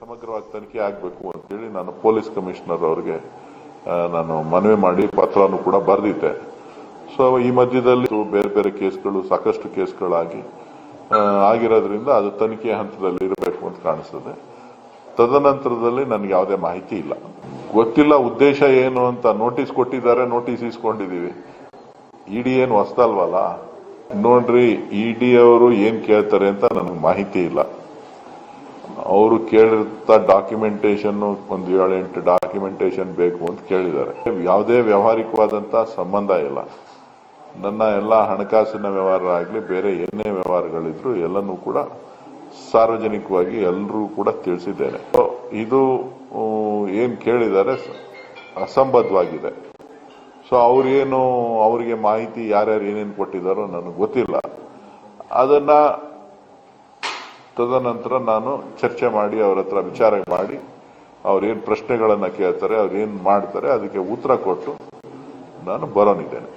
ಸಮಗ್ರವಾಗಿ ತನಿಖೆ ಆಗಬೇಕು ಅಂತೇಳಿ ನಾನು ಪೊಲೀಸ್ ಕಮಿಷನರ್ ಅವರಿಗೆ ನಾನು ಮನವಿ ಮಾಡಿ ಪತ್ರವನ್ನು ಕೂಡ ಬರೆದಿದ್ದೆ. ಸೊ ಈ ಮಧ್ಯದಲ್ಲಿ ಬೇರೆ ಬೇರೆ ಕೇಸ್ಗಳು, ಸಾಕಷ್ಟು ಕೇಸ್ಗಳಾಗಿ ಆಗಿರೋದ್ರಿಂದ ಅದು ತನಿಖೆ ಹಂತದಲ್ಲಿ ಇರಬೇಕು ಅಂತ ಕಾಣಿಸ್ತದೆ. ತದನಂತರದಲ್ಲಿ ನನಗೆ ಯಾವುದೇ ಮಾಹಿತಿ ಇಲ್ಲ. ಗೊತ್ತಿಲ್ಲ ಉದ್ದೇಶ ಏನು ಅಂತ ನೋಟಿಸ್ ಕೊಟ್ಟಿದ್ದಾರೆ, ನೋಟಿಸ್ ಇಸ್ಕೊಂಡಿದ್ದೀವಿ ಇಡಿ ಏನು ಹೊಸ್ತಲ್ವಲ್ಲ ನೋಡ್ರಿ, ಇಡಿ ಅವರು ಏನ್ ಕೇಳ್ತಾರೆ ಅಂತ ನನಗೆ ಮಾಹಿತಿ ಇಲ್ಲ. ಅವರು ಕೇಳಿರ್ತ ಡಾಕ್ಯುಮೆಂಟೇಶನ್ ಒಂದು ಏಳೆಂಟು ಡಾಕ್ಯುಮೆಂಟೇಶನ್ ಬೇಕು ಅಂತ ಕೇಳಿದ್ದಾರೆ. ಯಾವುದೇ ವ್ಯವಹಾರಿಕವಾದಂತಹ ಸಂಬಂಧ ಇಲ್ಲ. ನನ್ನ ಎಲ್ಲ ಹಣಕಾಸಿನ ವ್ಯವಹಾರ ಆಗಲಿ, ಬೇರೆ ಏನೇ ವ್ಯವಹಾರಗಳಿದ್ರು ಎಲ್ಲನೂ ಕೂಡ ಸಾರ್ವಜನಿಕವಾಗಿ ಎಲ್ಲರೂ ಕೂಡ ತಿಳಿಸಿದ್ದೇನೆ. ಇದು ಏನು ಕೇಳಿದ್ದಾರೆ ಅಸಂಬದ್ಧವಾಗಿದೆ. ಸೊ ಅವ್ರೇನು, ಅವರಿಗೆ ಮಾಹಿತಿ ಯಾರ್ಯಾರು ಏನೇನು ಕೊಟ್ಟಿದ್ದಾರೋ ನನಗೆ ಗೊತ್ತಿಲ್ಲ. ಅದನ್ನ ತದನಂತರ ನಾನು ಚರ್ಚೆ ಮಾಡಿ ಅವ್ರ ಹತ್ರ ವಿಚಾರ ಮಾಡಿ ಅವ್ರೇನು ಪ್ರಶ್ನೆಗಳನ್ನು ಕೇಳ್ತಾರೆ ಏನು ಮಾಡ್ತಾರೆ, ಅದಕ್ಕೆ ಉತ್ತರ ಕೊಟ್ಟು ನಾನು ಬರೋನಿದ್ದೇನೆ.